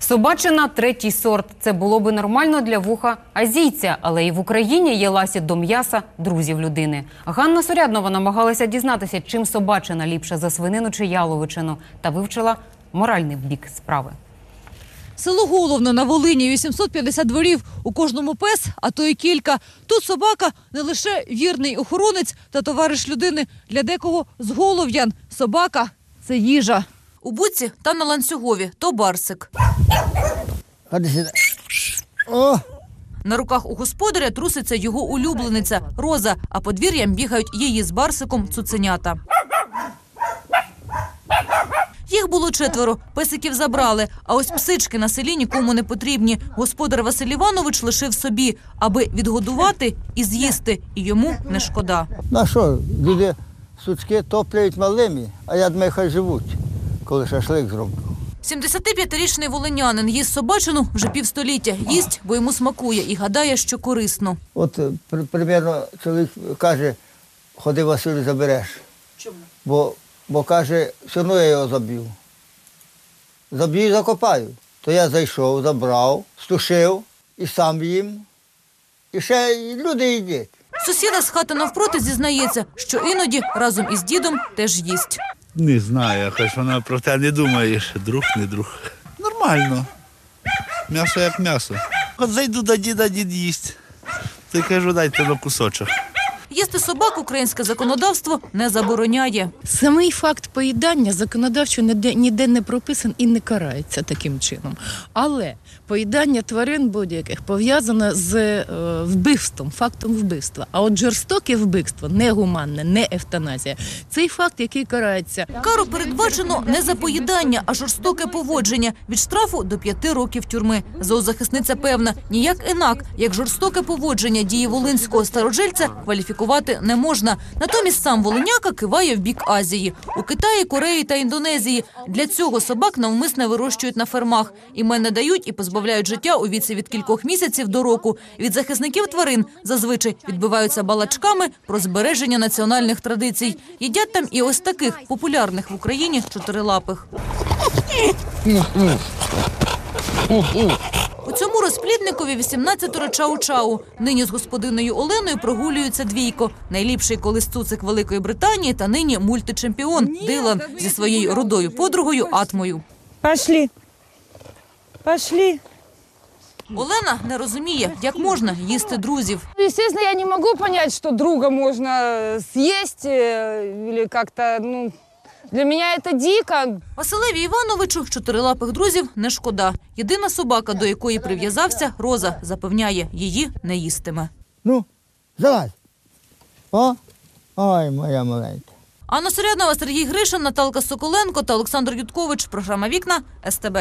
Собачина третій сорт. Це було би нормально для вуха азійця, але і в Україні є ласі до м'яса друзів людини. Ганна Суряднова намагалася дізнатися, чим собачина ліпша за свинину чи яловичину, та вивчила моральний бік справи. Село Головно на Волині 850 дворів. У кожному пес, а то й кілька. Тут собака не лише вірний охоронець та товариш людини. Для декого з голов'ян собака це їжа. У буці та на ланцюгові то барсик. Ходи сюди. О, На руках у господаря труситься його улюблениця Роза, а подвір'ям бігають її з барсиком цуценята. Їх було четверо, песиків забрали, а ось псички на селі нікому не потрібні. Господар Василь Іванович лишив собі, аби відгодувати і з'їсти, і йому не шкода. на що? Люди сучки топляють малими, а я думаю, хай живуть, коли шашлик зроблю. 75-річний волинянин їсть собачину вже півстоліття. Їсть, бо йому смакує і гадає, що корисно. От е, при, примерно чоловік каже, ходи Василю, забереш. Чому? Бо, бо каже, все одно я його заб'ю. Заб'ю і закопаю. То я зайшов, забрав, стушив і сам їм. І ще й люди їдять. Сусіда з хати навпроти зізнається, що іноді разом із дідом теж їсть. Не знаю, якось вона про те не думає, друг, не друг. Нормально. М'ясо як м'ясо. От зайду до діда, дід їсть. Ти кажу, дайте на кусочок. Їсти собак українське законодавство не забороняє. Самий факт поїдання законодавчо ніде, ніде не прописан і не карається таким чином. Але поїдання тварин будь-яких пов'язане з е, вбивством, фактом вбивства. А от жорстоке вбивство, негуманне, не евтаназія. Цей факт, який карається Кару передбачено не за поїдання, а жорстоке поводження від штрафу до п'яти років тюрми. Зоозахисниця певна, ніяк інак, як жорстоке поводження дії волинського старожильця кваліфікувати не можна. Натомість сам волиняка киває в бік Азії. У Китаї, Кореї та Індонезії для цього собак навмисне вирощують на фермах. Імен дають і позбавляють життя у віці від кількох місяців до року. Від захисників тварин зазвичай відбиваються балачками про збереження національних традицій. Їдять там і ось таких популярних в Україні чотирилапих. У цьому розплідникові 18 чау-чау. Нині з господиною Оленою прогулюється двійко. Найліпший колись цуцик Великої Британії та нині мультичемпіон Дилан зі своєю рудою подругою Атмою. Пошли. Пошли. Олена не розуміє, як можна їсти друзів. Ну, Естественно, я не могу понять, что друга можно съесть э, или как-то, ну, для мене це дико. Василеві Івановичу чотирилапих друзів не шкода. Єдина собака, до якої прив'язався, Роза, запевняє, її не їстиме. Ну, залазь. О, ой, моя маленька. Анна Суряднова, Сергій Гришин, Наталка Соколенко та Олександр Юткович. Програма Вікна СТБ.